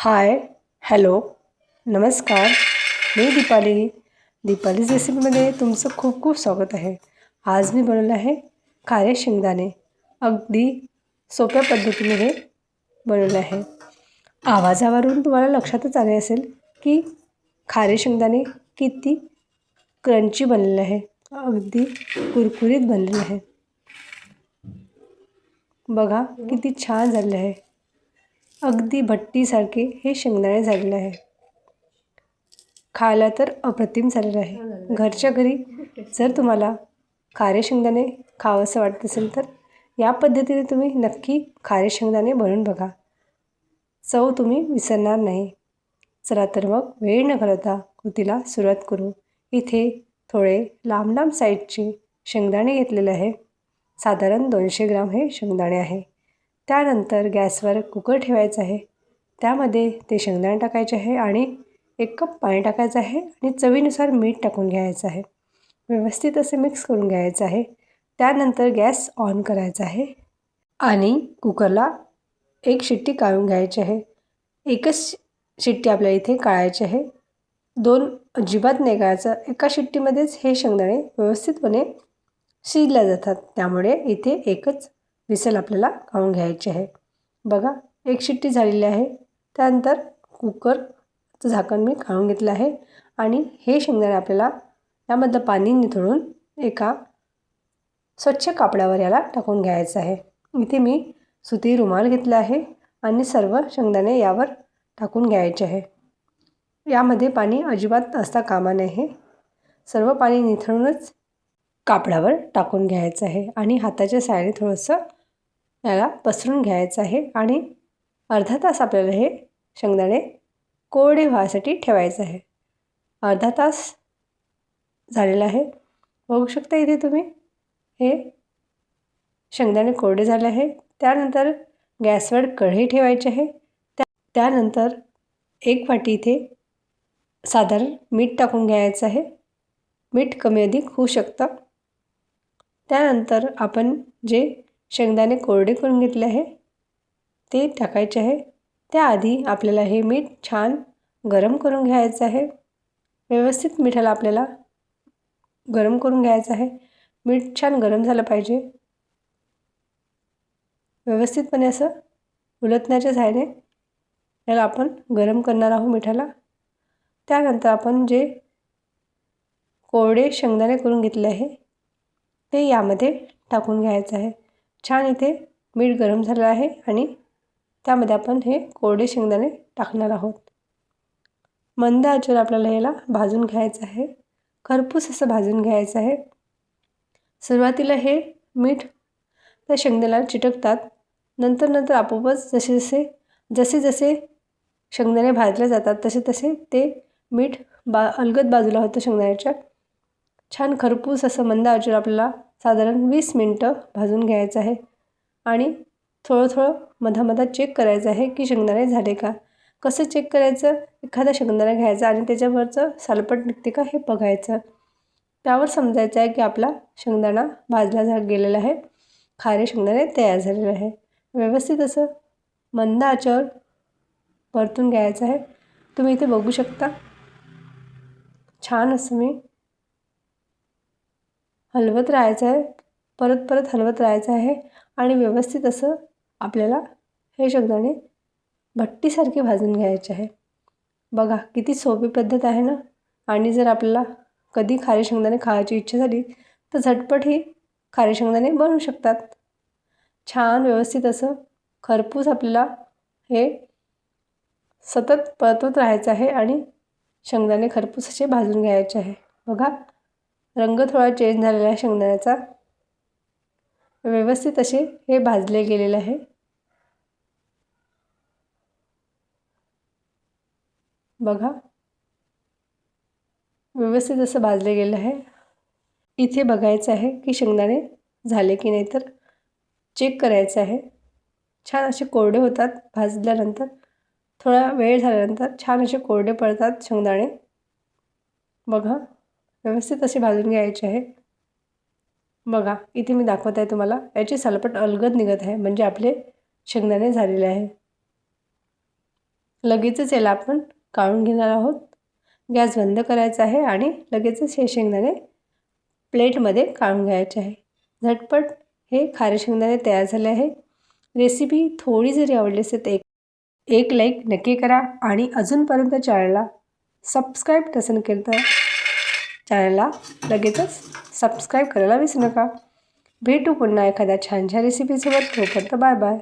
Hi hello नमस्कार. मी दीपाली. दीपालीज रेसिपीमध्ये तुमचं खूप खूप स्वागत आहे. आज मी बनवलं आहे खारे शेंगदाणे. अगदी सोप्या पद्धतीने हे बनवलं आहे. आवाजावरून तुम्हाला लक्षातच आले असेल की खारे शेंगदाणे किती क्रंची बनलेलं आहे. अगदी कुरकुरीत बनलेलं आहे. बघा किती छान झालेलं आहे. अगदी भट्टीसारखे हे शेंगदाणे झालेले आहे. खायला तर अप्रतिम झालेलं आहे. घरच्या घरी जर तुम्हाला खारे शेंगदाणे खावंसं वाटत असेल तर या पद्धतीने तुम्ही नक्की खारे शेंगदाणे बनवून बघा. चव तुम्ही विसरणार नाही. चला तर मग वेळ न घालवता कृतीला सुरुवात करू. इथे थोडे लांब लांब साईजचे शेंगदाणे घेतलेले आहे. साधारण दोनशे ग्राम हे शेंगदाणे आहे. त्यानंतर गॅसवर कुकर ठेवायचं आहे. त्यामध्ये ते शेंगदाणे टाकायचे आहे आणि एक कप पाणी टाकायचं आहे आणि चवीनुसार मीठ टाकून घ्यायचं आहे. व्यवस्थित असे मिक्स करून घ्यायचं आहे. त्यानंतर गॅस ऑन करायचा आहे आणि कुकरला एक शिट्टी काढून घ्यायची आहे. एकच शिट्टी आपल्या इथे काढायची आहे. दोन अजिबात नाही काढायचं एका शिट्टीमध्येच हे शेंगदाणे व्यवस्थितपणे शिजल्या जातात. त्यामुळे इथे एकच विसल आपल्याला काढून घ्यायची आहे. बघा एक शिट्टी झालेली आहे. त्यानंतर कुकरचं झाकण मी काढून घेतलं आहे. आणि हे शेंगदाणे आपल्याला यामधलं पाणी निथळून एका स्वच्छ कापडावर याला टाकून घ्यायचं आहे. इथे मी सुती रुमाल घेतला आहे आणि सर्व शेंगदाणे यावर टाकून घ्यायचे आहे. यामध्ये पाणी अजिबात असता कामा नये. सर्व पाणी निथळूनच कापडावर टाकून घ्यायचं आहे आणि हाताच्या सायाने थोडंसं याला पसरून घ्यायचं आहे आणि अर्धा तास आपल्याला हे शेंगदाणे कोरडे व्हायसाठी ठेवायचं आहे. अर्धा तास झालेला आहे. बघू शकता इथे तुम्ही हे शेंगदाणे कोरडे झाले आहे. त्यानंतर गॅसवर कढई ठेवायची आहे. त्या त्यानंतर एक वाटी इथे साधारण मीठ टाकून घ्यायचं आहे. मीठ कमी अधिक होऊ शकतं. त्यानंतर आपण जे शेंगदाणे कोरडे करून घेतले आहे. ते टाकायचे आहे. त्याआधी आपल्याला हे मीठ छान गरम करून घ्यायचं आहे. व्यवस्थित मिठाला आपल्याला गरम करून घ्यायचं आहे. मीठ छान गरम झालं पाहिजे. व्यवस्थितपणे असं उलटण्याच्या सहाय्याने याला आपण गरम करणार आहोत मिठाला. त्यानंतर आपण जे कोरडे शेंगदाणे करून घेतले आहे ते यामध्ये टाकून घ्यायचं आहे. छान इथे मीठ गरम झालं आहे आणि त्यामध्ये आपण हे कोरडे शेंगदाणे टाकणार आहोत. मंद आचेवर आपल्याला याला भाजून घ्यायचं आहे. खरपूस असं भाजून घ्यायचं आहे. सुरुवातीला हे मीठ त्या शेंगदाण्याला चिटकतात. नंतर नंतर आपोआपच जसे जसे जसे जसे शेंगदाणे भाजले जातात तसे तसे ते मीठ बा अलगद बाजूला होतं शेंगदाण्याच्या. छान खरपूस असं मंद आचेवर आपल्याला साधारण वीस मिनटं भाजून घ्यायचं आहे. आणि थोडं थोडं मधामधात चेक करायचं आहे की शेंगदाणे झाले का? कसं चेक करायचं? एखादा शेंगदाणा घ्यायचा आणि त्याच्यावरचं सालपट निघते का हे बघायचं. त्यावर समजायचं आहे की आपला शेंगदाणा भाजला जा गेलेला आहे. खारे शेंगदाणे तयार झालेले आहे. व्यवस्थित असं मंद आचेवर परतून घ्यायचं आहे. तुम्ही इथे बघू शकता. छान असं मी हलवत राहायचं आहे. परत परत हलवत राहायचं आहे. आणि व्यवस्थित असं आपल्याला हे शेंगदाणे भट्टीसारखे भाजून घ्यायचे आहे. बघा किती सोपी पद्धत आहे ना? आणि जर आपल्याला कधी खारे शेंगदाणे खायची इच्छा झाली तर झटपट ही खारे शेंगदाणे बनवू शकतात. छान व्यवस्थित असं खरपूस आपल्याला हे सतत परतवत राहायचं आहे आणि शेंगदाणे खरपूस असे भाजून घ्यायचे आहे. बघा. रंग थोडा चेंज झालेला आहे शेंगदाण्याचा. व्यवस्थित असे हे भाजले गेलेले आहे. बघा. व्यवस्थित असं भाजले गेलं आहे. इथे बघायचं आहे की शेंगदाणे झाले की नाही तर चेक करायचं आहे. छान असे कोरडे होतात भाजल्यानंतर. थोडा वेळ झाल्यानंतर छान असे कोरडे पडतात शेंगदाणे. बघा. व्यवस्थित असे भाजून घ्यायचे आहे. बघा इथे मी दाखवत आहे तुम्हाला. याची सलपट अलगद निघत आहे म्हणजे आपले शेंगदाणे झालेले आहे. लगेचच याला आपण काढून घेणार आहोत. गॅस बंद करायचा आहे आणि लगेचच हे शेंगदाणे प्लेटमध्ये काढून घ्यायचे आहे. झटपट हे खारे शेंगदाणे तयार झाले आहे. रेसिपी थोडी जरी आवडली असेल तर एक एक लाईक नक्की करा आणि अजूनपर्यंत चॅनलला सबस्क्राईब नसेल केलं तर चॅनलला लगेचच सबस्क्राईब करायला विसरू नका. भेटू पुन्हा एखाद्या छानशा रेसिपीसोबत तोपर्यंत बाय बाय.